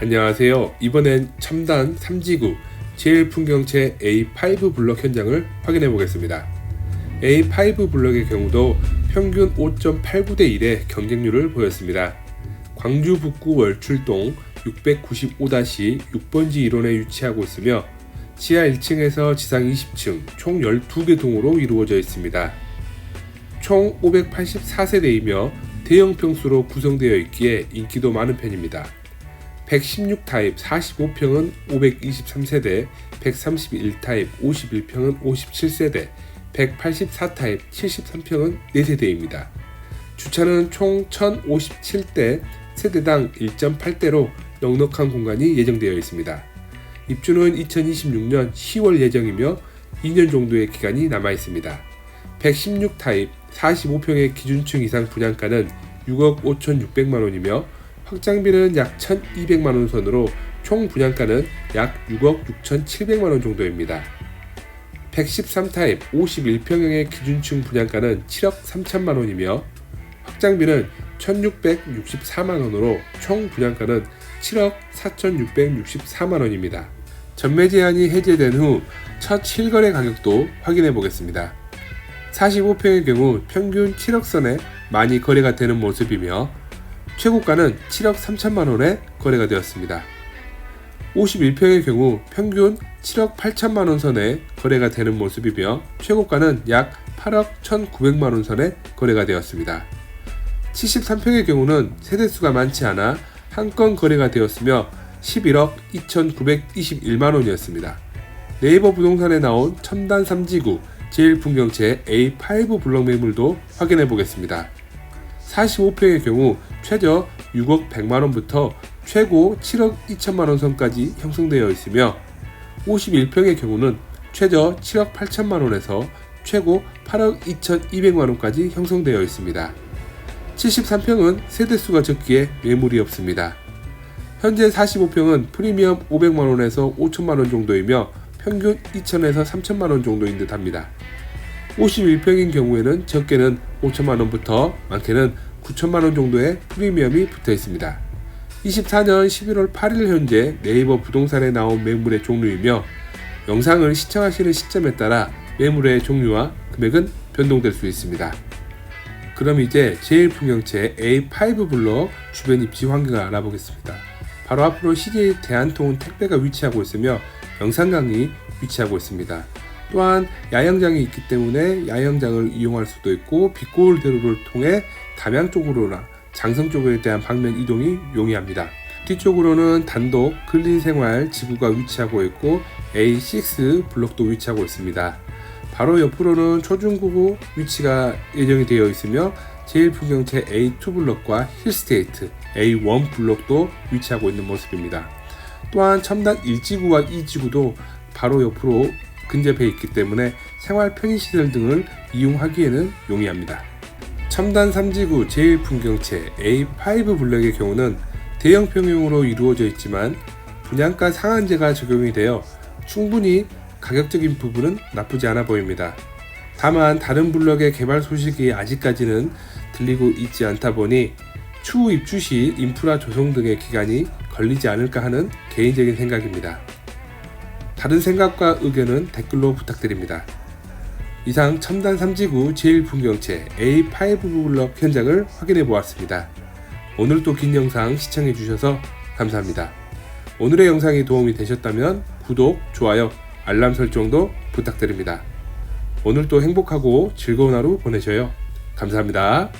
안녕하세요. 이번엔 첨단 3지구 제일 풍경채 A5 블럭 현장을 확인해 보겠습니다. A5 블럭의 경우도 평균 5.89대 1의 경쟁률을 보였습니다. 광주 북구 월출동 695-6번지 1원에 위치하고 있으며 지하 1층에서 지상 20층 총 12개 동으로 이루어져 있습니다. 총 584세대이며 대형 평수로 구성되어 있기에 인기도 많은 편입니다. 116 타입 45평은 523세대, 131 타입 51평은 57세대, 184 타입 73평은 4세대입니다. 주차는 총 1057대, 세대당 1.8대로 넉넉한 공간이 예정되어 있습니다. 입주는 2026년 10월 예정이며 2년 정도의 기간이 남아 있습니다. 116 타입 45평의 기준층 이상 분양가는 6억 5,600만 원이며 확장비는 약 1,200만 원 선으로 총 분양가는 약 6억 6,700만 원 정도입니다. 113 타입 51평형의 기준층 분양가는 7억 3천만 원이며 확장비는 1,664만 원으로 총 분양가는 7억 4,664만 원입니다. 전매 제한이 해제된 후 첫 실거래 가격도 확인해 보겠습니다. 45평의 경우 평균 7억 선에 많이 거래가 되는 모습이며 최고가는 7억 3천만 원에 거래가 되었습니다. 51평의 경우 평균 7억 8천만 원 선에 거래가 되는 모습이며 최고가는 약 8억 1,900만 원 선에 거래가 되었습니다. 73평의 경우는 세대수가 많지 않아 한 건 거래가 되었으며 11억 2,921만 원이었습니다. 네이버 부동산에 나온 첨단 3지구 제일 풍경채 A5 블럭 매물도 확인해 보겠습니다. 45평의 경우 최저 6억 100만 원부터 최고 7억 2천만 원 선까지 형성되어 있으며 51평의 경우는 최저 7억 8천만 원에서 최고 8억 2,200만 원까지 형성되어 있습니다. 73평은 세대수가 적기에 매물이 없습니다. 현재 45평은 프리미엄 500만 원에서 5천만 원 정도이며 평균 2천에서 3천만 원 정도인 듯 합니다. 51평인 경우에는 적게는 5천만 원부터 많게는 9천만 원 정도의 프리미엄이 붙어 있습니다. 24년 11월 8일 현재 네이버 부동산에 나온 매물의 종류이며 영상을 시청하시는 시점에 따라 매물의 종류와 금액은 변동될 수 있습니다. 그럼 이제 제일 풍경채 A5 블록 주변 입지 환경을 알아보겠습니다. 바로 앞으로 CJ 대한통운 택배가 위치하고 있으며 영상 강이 위치하고 있습니다. 또한 야영장이 있기 때문에 야영장을 이용할 수도 있고 빛고울 대로를 통해 담양 쪽으로나 장성 쪽에 대한 방면 이동이 용이합니다. 뒤쪽으로는 단독 근린 생활 지구가 위치하고 있고 A6 블록도 위치하고 있습니다. 바로 옆으로는 초중고 위치가 예정이 되어 있으며 제일풍경채 A2 블록과 힐스테이트 A1 블록도 위치하고 있는 모습입니다. 또한 첨단 1지구와 2지구도 바로 옆으로 근접해 있기 때문에 생활 편의시설 등을 이용하기에는 용이합니다. 첨단 3지구 제일풍경채 A5 블럭의 경우는 대형 평형으로 이루어져 있지만 분양가 상한제가 적용이 되어 충분히 가격적인 부분은 나쁘지 않아 보입니다. 다만 다른 블럭의 개발 소식이 아직까지는 들리고 있지 않다 보니 추후 입주 시 인프라 조성 등의 기간이 걸리지 않을까 하는 개인적인 생각입니다. 다른 생각과 의견은 댓글로 부탁드립니다. 이상 첨단 3지구 제일풍경채 A5 블럭 현장을 확인해 보았습니다. 오늘도 긴 영상 시청해 주셔서 감사합니다. 오늘의 영상이 도움이 되셨다면 구독, 좋아요, 알람 설정도 부탁드립니다. 오늘도 행복하고 즐거운 하루 보내셔요. 감사합니다.